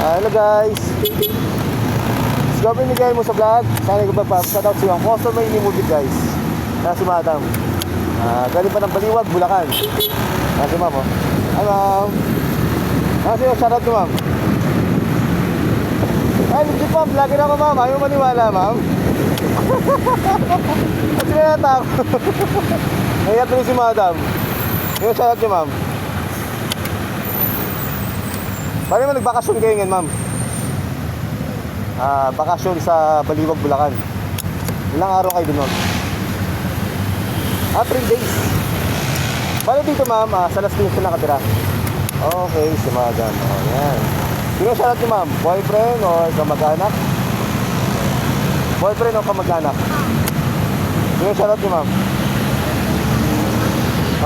Hello guys. Go binigay mo sa vlog. Sana ko pa shout out sa iyo. Ang customer ni Movie guys. Na si Madam. Ah, galing pa ng Baliwag, Bulacan. Ah, si Ma'am. Oh. Hi Ma'am. Ah, siyo, shout out to Ma'am. Ay, legit Ma'am. Lagi na ako Ma'am. Ayaw maniwala Ma'am. Kasi na natakot. Naiyak tuloy si Madam. Yung shout out niyo Ma'am. Paano mo nagbakasyon kayo ngayon, ma'am? Ah, bakasyon sa Baliwag, Bulacan. Ilang araw kayo doon? Ah, 3 days. Paano dito, ma'am? Ah, sa Las Piñas ka nakatira? Okay, si madam. Oh, yan. Sino siya natin, ma'am? Boyfriend or kamag-anak? Boyfriend o kamag-anak? Sino siya natin, ma'am?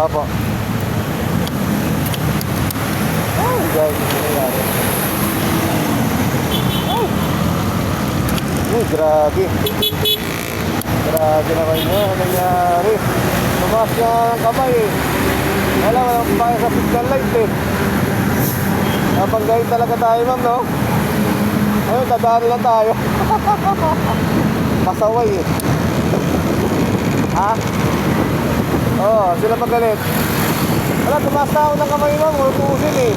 Opo. Ay, guys, ano nangyari? Ay! Grabe. Grabe naman niya. Ano nangyari? Tumakas niya ng kamay eh. Wala, walang pake sa signal light eh. Napanggayin talaga tayo, ma'am, no? Ayun, dadaan lang tayo. Pasaway eh. Ha? Oh, sila magalit. Wala, tumaas na ako ng kamay ma'am, utusin eh.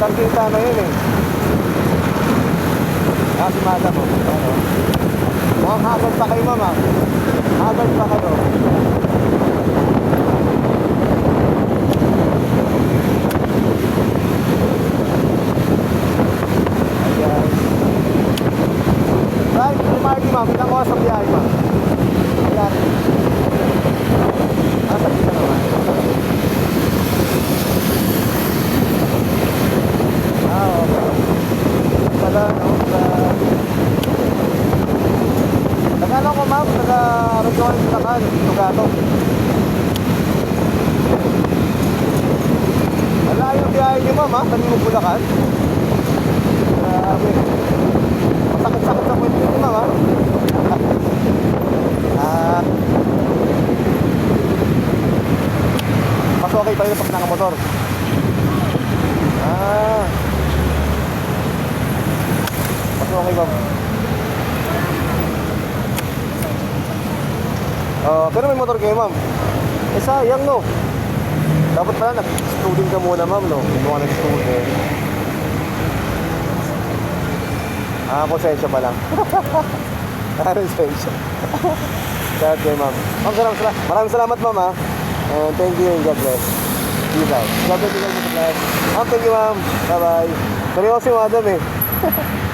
Tangkita na yun eh. Si madam mo. Ano? Mukhang haggard pa kayo ma'am. Haggard pa kayo. Ayan. Right, si Marty ma'am, ilang oras ang biyahe ma'am? Ayan. Ah, sabi ka naman. Ah, okay. Pala, no? Sa... Ma'am? Taga-Regional Bulacan, Tugato. Wala yung biyahe niyo, ma'am, ha? Kanino Bulacan? Grabe. Masakit-sakit sa kwento niyo, ma'am, ha? Ah. Mas okay pa rin pag nakamotor. Ah. Mas okay ba? Oh, pero may motor kayo, ma'am. Eh, sayang, no? Dapat pala nag-student ka muna, ma'am, no? Hindi mo ka nag-student. Ah, konsensya pa lang. Ah, konsensya. Kaya kayo, ma'am. Ma'am, salamat, salamat. Maraming salamat, ma'am, ha? And thank you and God bless. Peace out. God bless you guys. Ma'am, thank you, ma'am. Bye-bye. Seryoso yung eh.